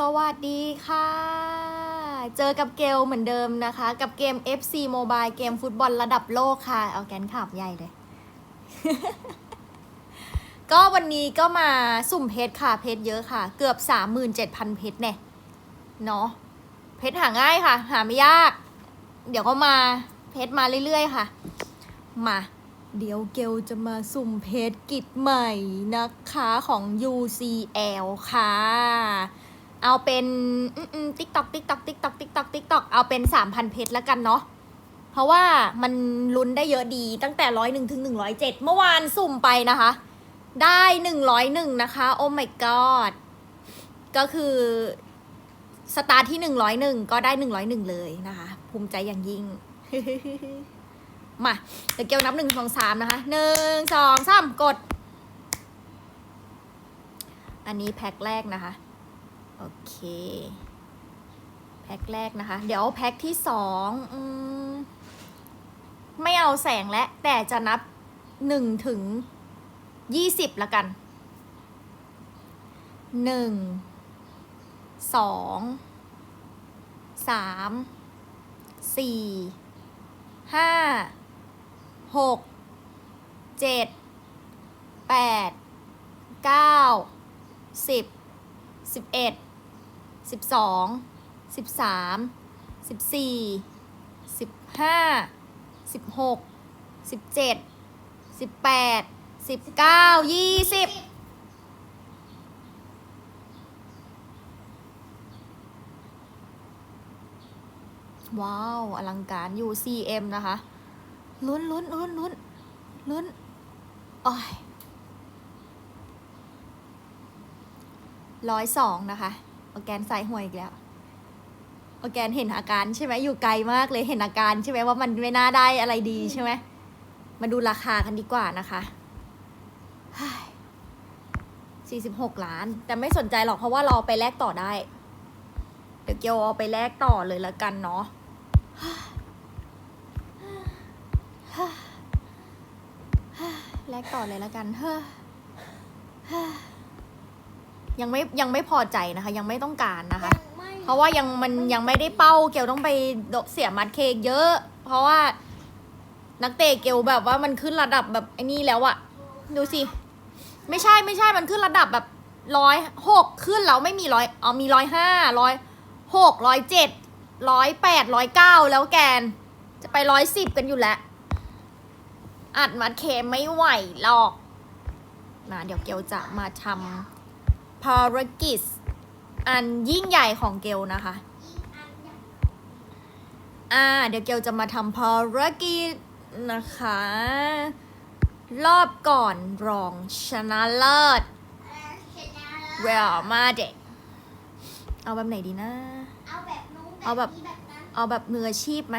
สวัสดีค่ะ เจอกับเกลเหมือนเดิมนะคะ กับเกม FC Mobile เกมฟุตบอลระดับโลกค่ะ เอาแกนขับใหญ่เลย ก็วันนี้ก็มาสุ่มเพชรค่ะ เพชรเยอะค่ะ เกือบ 37,000 เพชรเนี่ยเนาะเพชรหาง่ายค่ะ หาไม่ยาก เดี๋ยวก็มาเพชรมาเรื่อยๆค่ะ มา เดี๋ยวเกลจะมาสุ่มเพจกิจใหม่นะคะของ UCL ค่ะ เอาเป็นติ๊กตอกติ๊กตอกติ๊กตอกติ๊กตอกติ๊กตอกเอาเป็น3,000เพจแล้วกันเนาะเพราะว่ามันลุ้นได้เยอะดีตั้งแต่ร้อยหนึ่งถึงหนึ่งร้อยเจ็ดเมื่อวานสุ่มไปนะคะ ได้หนึ่งร้อยหนึ่งนะคะ โอ้ my god ก็คือสตาร์ทที่หนึ่งร้อยหนึ่งก็ได้หนึ่งร้อยหนึ่งเลยนะคะ ภูมิใจอย่างยิ่ง มาเดี๋ยวเกลนับหนึ่งสองสามนะคะหนึ่งสองสามกด อันนี้แพ็คแรกนะคะ โอเค แพ็คแรกนะคะ เดี๋ยวแพ็คที่สองอมไม่เอาแสงและ แต่จะนับหนึ่งถึงยี่สิบละกันหนึ่งสองสามสี่ห้าหกเจ็ดแปดเก้าสิบสิบเอ็ด สิบสองสิบสามสิบสี่สิบห้าสิบหกสิบเจ็ดสิบแปดสิบเก้ายี่สิบว้าว อลังการอยู่ CM นะคะ ลุ้นลุ้นลุ้นลุ้นลุ้นโอ้ยร้อยสองนะคะ ออร์แกนใส่หวยอีกแล้วออร์แกนเห็นอาการใช่ไหมอยู่ไกลมากเลยเห็นอาการใช่ไหมว่ามันไม่น่าได้อะไรดีใช่ไหมมาดูราคากันดีกว่านะคะสี่สิบหกล้าน แต่ไม่สนใจหรอกเพราะว่าเราเอาไปแลกต่อได้ เดี๋ยวเกียวเอาไปแลกต่อเลยละกันเนาะแลกต่อเลยละกันเฮ้อ ยังไม่ยังไม่พอใจนะคะ ยังไม่ต้องการนะคะ เพราะว่ายังมันยังไม่ได้เป้าเกลต้องไปโดเสียมัดเคกเยอะ เพราะว่านักเตะเกลแบบว่ามันขึ้นระดับแบบไอ้นี่แล้วอะดูสิ ไม่ใช่ไม่ใช่มันขึ้นระดับแบบร้อยหกขึ้นแล้วไม่มีร้อยอ๋อมีร้อยห้าร้อยหกร้อยเจ็ดร้อยแปดร้อยเก้าแล้วแกน จะไปร้อยสิบกันอยู่แล้วอัดมัดเคไม่ไหวหรอกนะเดี๋ยวเกลจะมาทำ ภารกิจ อันยิ่งใหญ่ของเกลนะคะ อ่า เดี๋ยวเกลจะมาทำภารกิจนะคะ รอบก่อนรองชนะเลิศเวลมาเด็ก เอาแบบไหนดีนะ เอาแบบนู้นเอาแบบนี้แบบนั้นเอาแบบมืออาชีพไหม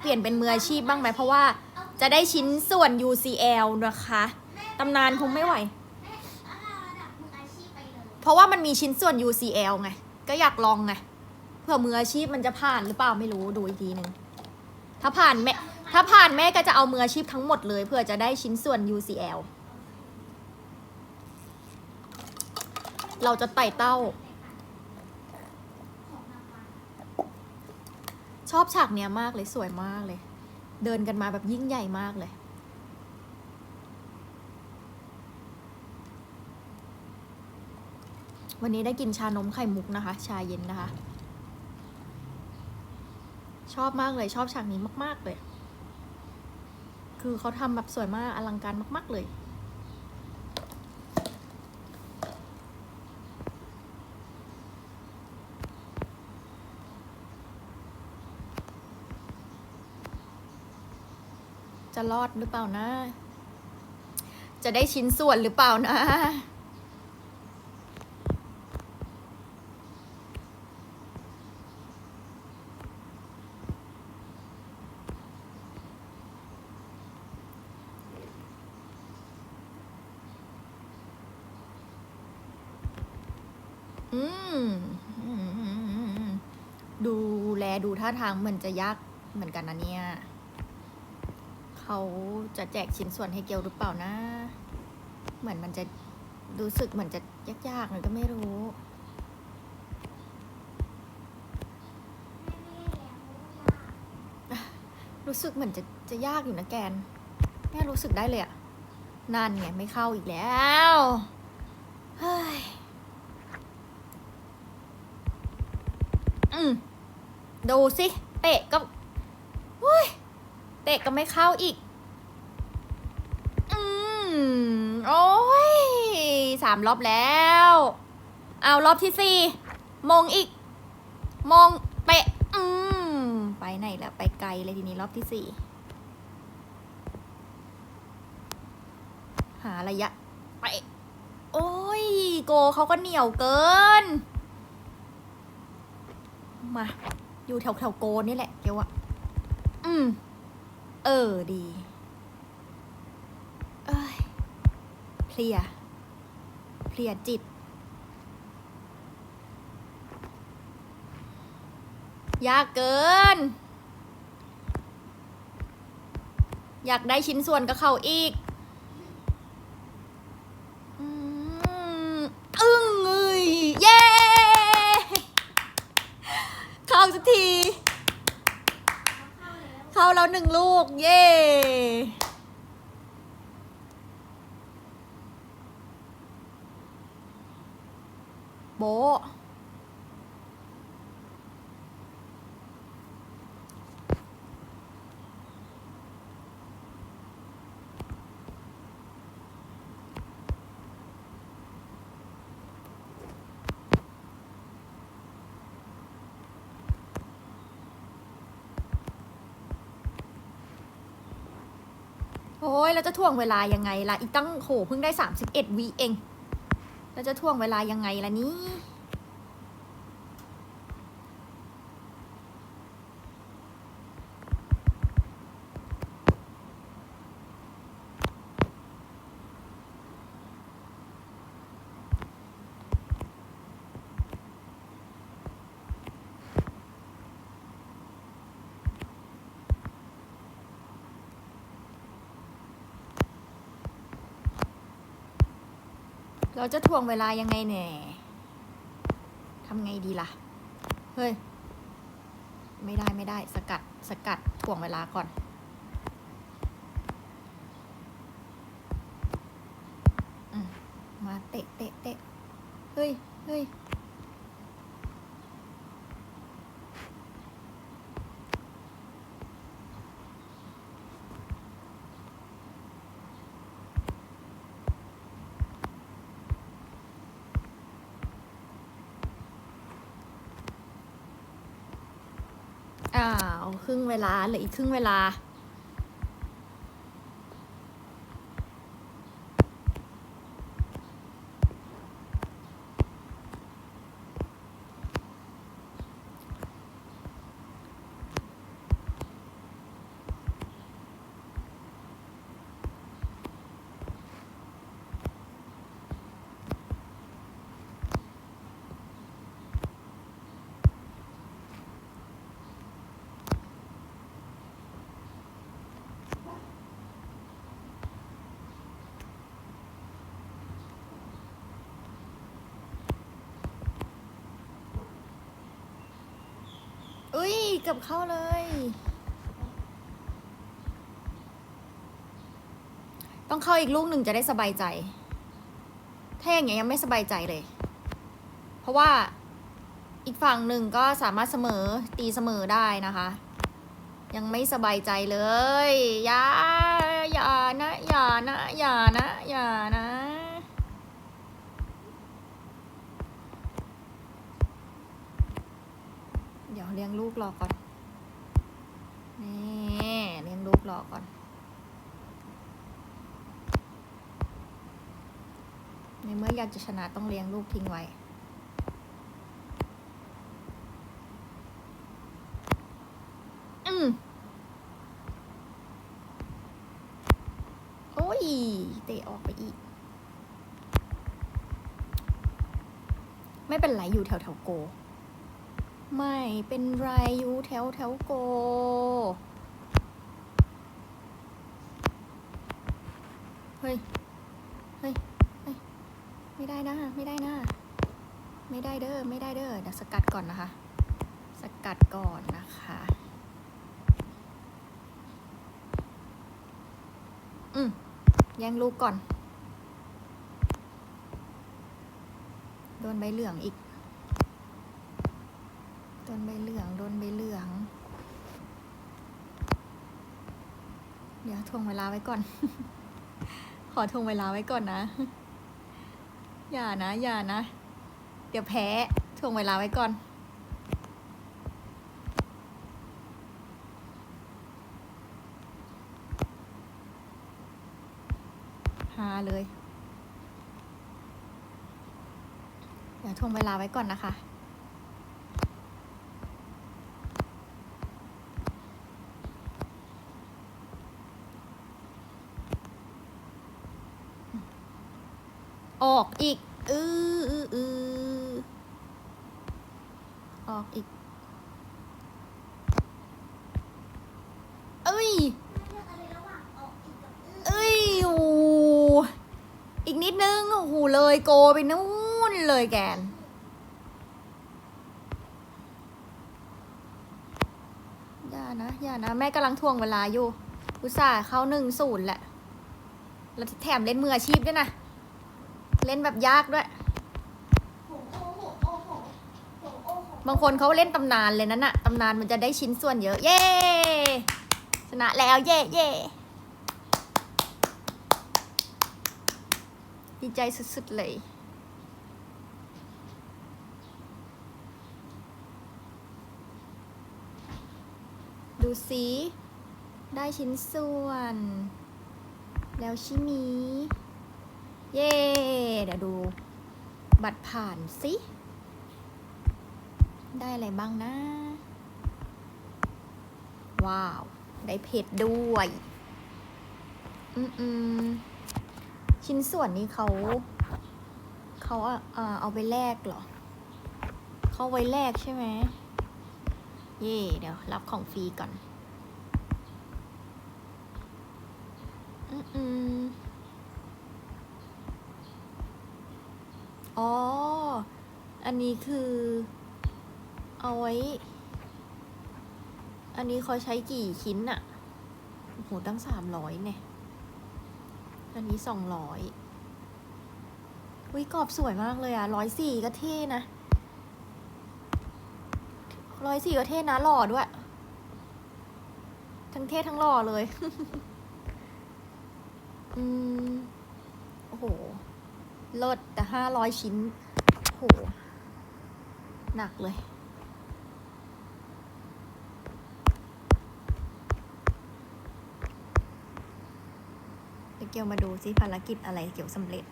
เปลี่ยนเป็นมืออาชีพบ้างไหมเพราะว่าจะได้ชิ้นส่วน UCL นะคะ ตำนานคงไม่ไหว แม่เอาระดับมืออาชีพไป เพราะว่ามันมีชิ้นส่วน UCL ไง ก็อยากลองไง เผื่อมืออาชีพมันจะผ่านหรือเปล่าไม่รู้ดูอีกทีหนึ่งถ้าผ่านแม่ถ้าผ่านแม่ก็จะเอามืออาชีพทั้งหมดเลยเพื่อจะได้ชิ้นส่วน UCL เราจะไต่เต้า ชอบฉากเนี้ยมากเลยสวยมากเลย เดินกันมาแบบยิ่งใหญ่มากเลย วันนี้ได้กินชานมไข่มุกนะคะ ชาเย็นนะคะ ชอบมากเลยชอบฉากนี้มาก ๆ เลย คือเขาทำแบบสวยมากอลังการมาก ๆ เลยจะรอดหรือเปล่านะ จะได้ชิ้นส่วนหรือเปล่านะ อืมดูแลดูท่าทางมันจะยากเหมือนกันนะเนี่ย เขาจะแจกชิ้นส่วนให้เกียวหรือเปล่านะ เหมือนมันจะรู้สึกเหมือนจะยากๆมันก็ไม่รู้ รู้สึกเหมือนจะจะยากอยู่นะแกน แม่รู้สึกได้เลยอะนั่นไงไม่เข้าอีกแล้ว เฮ้ย อืมดูสิ เตะก็เฮ้ยเตะก็ไม่เข้าอีก อืม โอ้ยสามรอบแล้ว เอารอบที่สี่มงอีก มงเปะ อืม ไปไหนแล้วไปไกลเลยทีนี้รอบที่สี่หาระยะ ไป โอ้ย โกเขาก็เหนียวเกิน มา อยู่แถวแถวโกนี่แหละเกียวอะอืม เออดี เอ้ย เพลีย เพลียจิต ยากเกิน อยากได้ชิ้นส่วนกับเข้าอีก อืมอึ้งเอ้ยเย้ เข้า สักที เข้าแล้วหนึ่งลูก เย่โบ อ้ยเราจะท่วงเวลายังไงล่ะ อีกตั้งโหเพิ่งได้ 31วิเองเราจะท่วงเวลายังไงล่ะนี่ เราจะถ่วงเวลายังไงแหน่ทำไงดีล่ะ เฮ้ย ไม่ได้ไม่ได้ สกัดสกัดถ่วงเวลาก่อนอืมมาเตะเตะเตะเฮ้ยเฮ้ย อ้าว ครึ่งเวลาเหลืออีกครึ่งเวลา อุ้ย เกือบเข้าเลย ต้องเข้าอีกลูกหนึ่งจะได้สบายใจ ถ้าอย่างเงี้ยยังไม่สบายใจเลย เพราะว่าอีกฝั่งหนึ่งก็สามารถเสมอตีเสมอได้นะคะ ยังไม่สบายใจเลย อย่า อย่านะ อย่านะ อย่านะ อย่านะ เดี๋ยวเลี้ยงลูกรอก่อน นี่เลี้ยงลูกรอก่อน ในเมื่ออยากจะชนะต้องเลี้ยงลูกทิ้งไว้อืมโอ้ย เตะออกไปอีก ไม่เป็นไรอยู่แถวแถวโก ไม่เป็นไรอยู่แถวแถวโก เฮ้ย เฮ้ย เฮ้ย ไม่ได้นะ ไม่ได้นะ ไม่ได้เด้อ ไม่ได้เด้อเดี๋ยวสกัดก่อนนะคะ สกัดก่อนนะคะ อืมย่งลูกก่อน โดนใบเหลืองอีก ดนใบเหลืองโดนใบเหลือง เดี๋ยวทวงเวลาไว้ก่อน ขอทวงเวลาไว้ก่อนนะ อย่านะอย่านะ เดี๋ยวแพ้ทวงเวลาไว้ก่อนหาเลย เดี๋ยวทวงเวลาไว้ก่อนนะคะ ออกอีก อืออืออือออกอีก เอ้ย เลือกอะไรระหว่างออกอีกกับอื้อ เอ้ยโอ้อีกนิดนึง โอ้โหเลยโกไปนู่นเลยแกน อย่านะ อย่านะ แม่กำลังทวงเวลาอยู่ อุตส่าห์เข้าหนึ่งศูนย์แหละ แล้วแถมเล่นมืออาชีพด้วยนะ เล่นแบบยากด้วย บางคนเขาเล่นตำนานเลยนั่นน่ะ ตำนานมันจะได้ชิ้นส่วนเยอะ เย้ ชนะแล้วเย้เย้ ดีใจสุดๆเลยดูสิได้ชิ้นส่วน แล้วชิมี เย้เดี๋ยวดู บัตรผ่านสิ ได้อะไรบ้างนะ ว้าว ได้เพชรด้วย อืมอืม ชิ้นส่วนนี้เขาเขาเอาอ่าเอาไปแลกเหรอ เขาไว้แลกใช่ไหม เย่เดี๋ยว รับของฟรีก่อนอืมอืมอ๋อ อันนี้คือ เอาไว้ อันนี้เขาใช้กี่ชิ้นอะโอ้โหตั้งสามร้อยเนี่ย อันนี้สองร้อยวิกรอบสวยมากเลยอะร้อยสี่ก็เท่นะร้อยสี่ก็เท่นะหล่อด้วย ทั้งเท่ทั้งหล่อเลย อืม โอ้โหเลิศแต่ห้าร้อยชิ้น โอ้โห หนักเลย เดี๋ยวเกียวมาดูซิภารกิจอะไรเกี่ยวสำเร็จ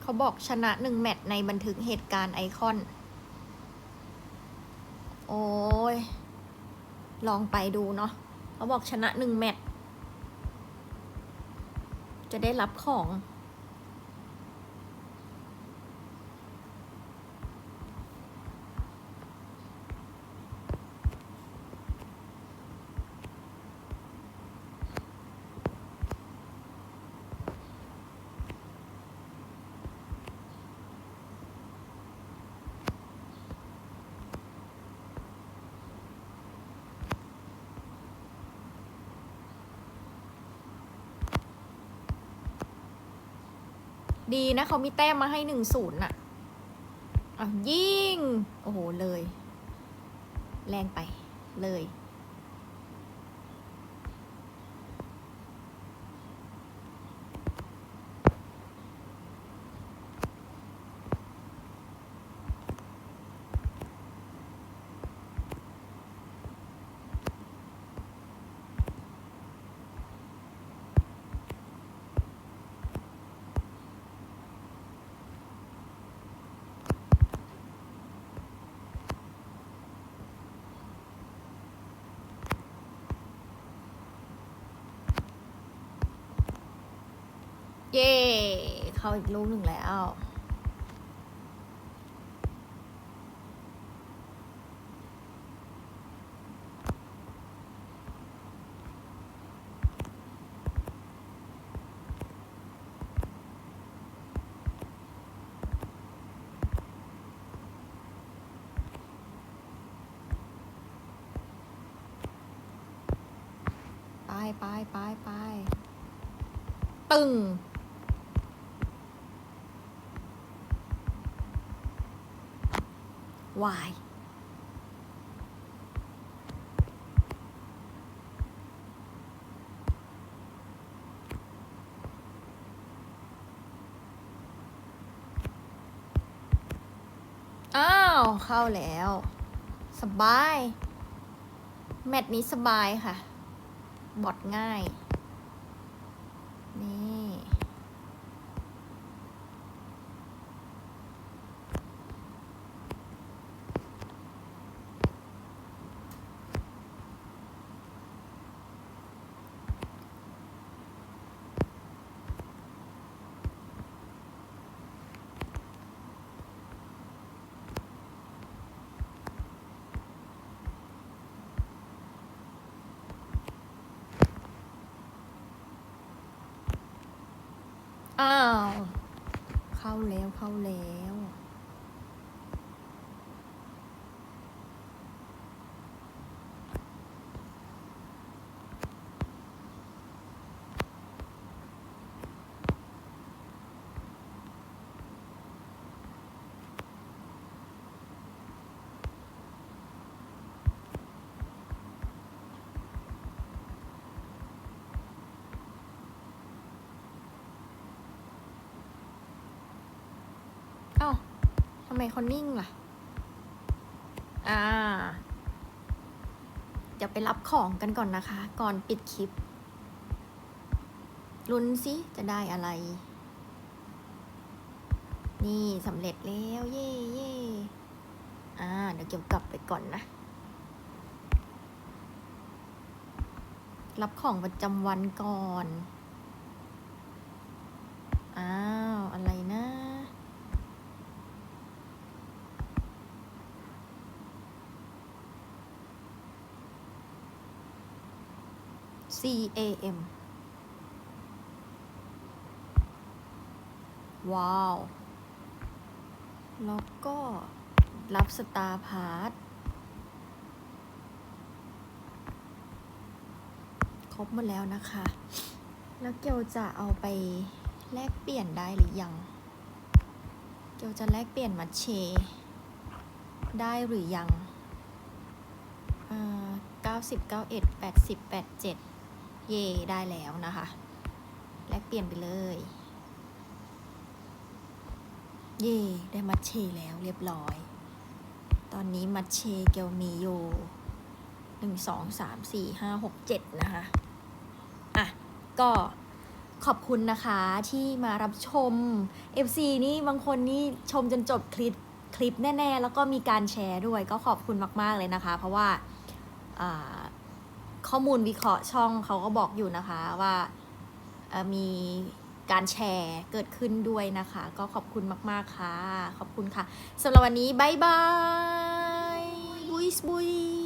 เขาบอกชนะหนึ่งแมตช์ในบันทึกเหตุการณ์ไอคอน โอ้ย ลองไปดูเนาะเขาบอกชนะหนึ่งแมตช์จะได้รับของ ดีนะเขามีแต้มมาให้หนึ่งศูนย์น่ะอะยิง โอ้โห เลย แรงไปเลย เข้าอีกลูกหนึ่งแล้วไปไปไปไปตึง วายอ้าว เข้าแล้ว สบาย แมตช์นี้สบายค่ะ บอดง่าย ဖောင်းလဲဖောင်းလဲำไมเขานิ่งล่ะ อ่า เดี๋ยวไปรับของกันก่อนนะคะ ก่อนปิดคลิป ลุ้นสิ จะได้อะไร นี่สำเร็จแล้ว เย่เย่อ่า เดี๋ยวเก็บกลับไปก่อนนะ รับของประจำวันก่อน อ้าว อะไรนะ C A M ว้าว แล้วก็รับสตาร์พาร์ทครบหมดแล้วนะคะ แล้วเกียวจะเอาไปแลกเปลี่ยนได้หรือยัง เกียวจะแลกเปลี่ยนมัดเช ได้หรือยังเก้าสิบเก้าเอ็ดแปดสิบแปดเจ็ด เย่ได้แล้วนะคะ แลกเปลี่ยนไปเลย เย่ได้มัดเชแล้วเรียบร้อย ตอนนี้มัดเชเกียวมีอยู่หนึ่งสองสามสี่ห้าหกเจ็ดนะคะ อะ ก็ขอบคุณนะคะที่มารับชม FC นี่บางคนนี่ชมจนจบคลิปคลิปแน่ ๆ แล้วก็มีการแชร์ด้วยก็ขอบคุณมาก ๆ เลยนะคะ เพราะว่าอ่า ข้อมูลวิเคราะห์ช่องเขาก็บอกอยู่นะคะว่ามีการแชร์เกิดขึ้นด้วยนะคะ ก็ขอบคุณมาก ๆ ค่ะ ขอบคุณค่ะสำหรับวันนี้บายบายบุยสบุย